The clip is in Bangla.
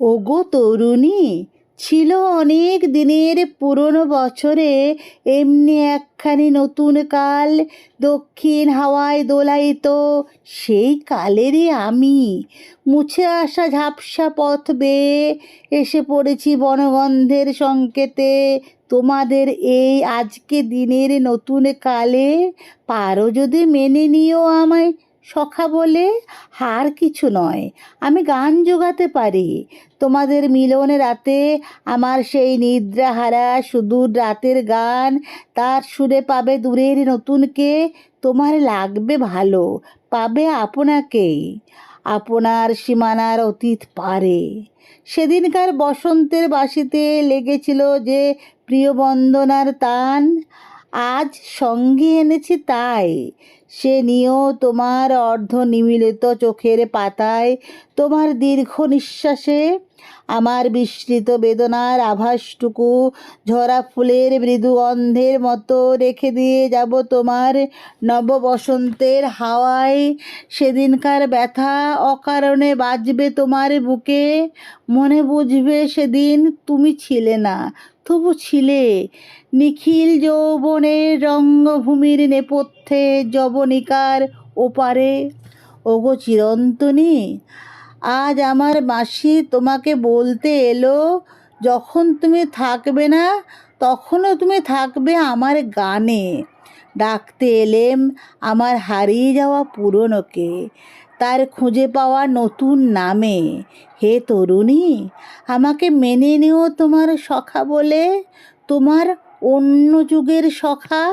ওগো তরুণী, ছিল অনেক দিনের পুরনো বছরে এমনি একখানি নতুন কাল দক্ষিণ হাওয়ায় দোলায়িত। সেই কালেরই আমি মুছে আসা ঝাপসা পথ বেয়ে এসে পড়েছি বনগন্ধের সংকেতে। তোমাদের এই আজকে দিনের নতুন কালে পারো যদি মেনে নিও আমায়। সখা বলে, হার কিছু নয়, আমি গান জোগাতে পারি। তোমাদের মিলন রাতে আমার সেই নিদ্রাহারা সুদূর রাতের গান, তার সুরে পাবে দূরের নতুনকে। তোমার লাগবে ভালো, পাবে আপনাকেই আপনার সীমানার অতীত পারে। সেদিনকার বসন্তের বাসিতে লেগেছিল যে প্রিয় বন্দনার তান। আজ সঙ্গে এনেছি তাই। সে নিয়েও তোমার অর্ধ নিমিলিত চোখের পাতায় তোমার দীর্ঘ নিঃশ্বাসে আমার বিস্মৃত বেদনার আভাসটুকু ঝরা ফুলের মৃদু গন্ধের মতো রেখে দিয়ে যাব তোমার নব বসন্তের হাওয়ায়। সেদিনকার ব্যথা অকারণে বাজবে তোমার বুকে। মনে বুঝবে সেদিন তুমি ছিলে না তবু ছিলে নিখিল যৌবনের রঙ্গভূমির নেপথ্যে যবনিকার ওপারে। ওগো চিরন্তনী, আজ আমার মাসি তোমাকে বলতে এলো, যখন তুমি থাকবে না, তখনও তুমি থাকবে আমার গানে। ডাকতে এলেম আমার হারিয়ে যাওয়া পুরনোকে। তার খুঁজে পাওয়া নতুন নামে। হে তরুণী, আমাকে মেনে নেও তোমার সখা বলে। তোমার অন্য যুগের সখা।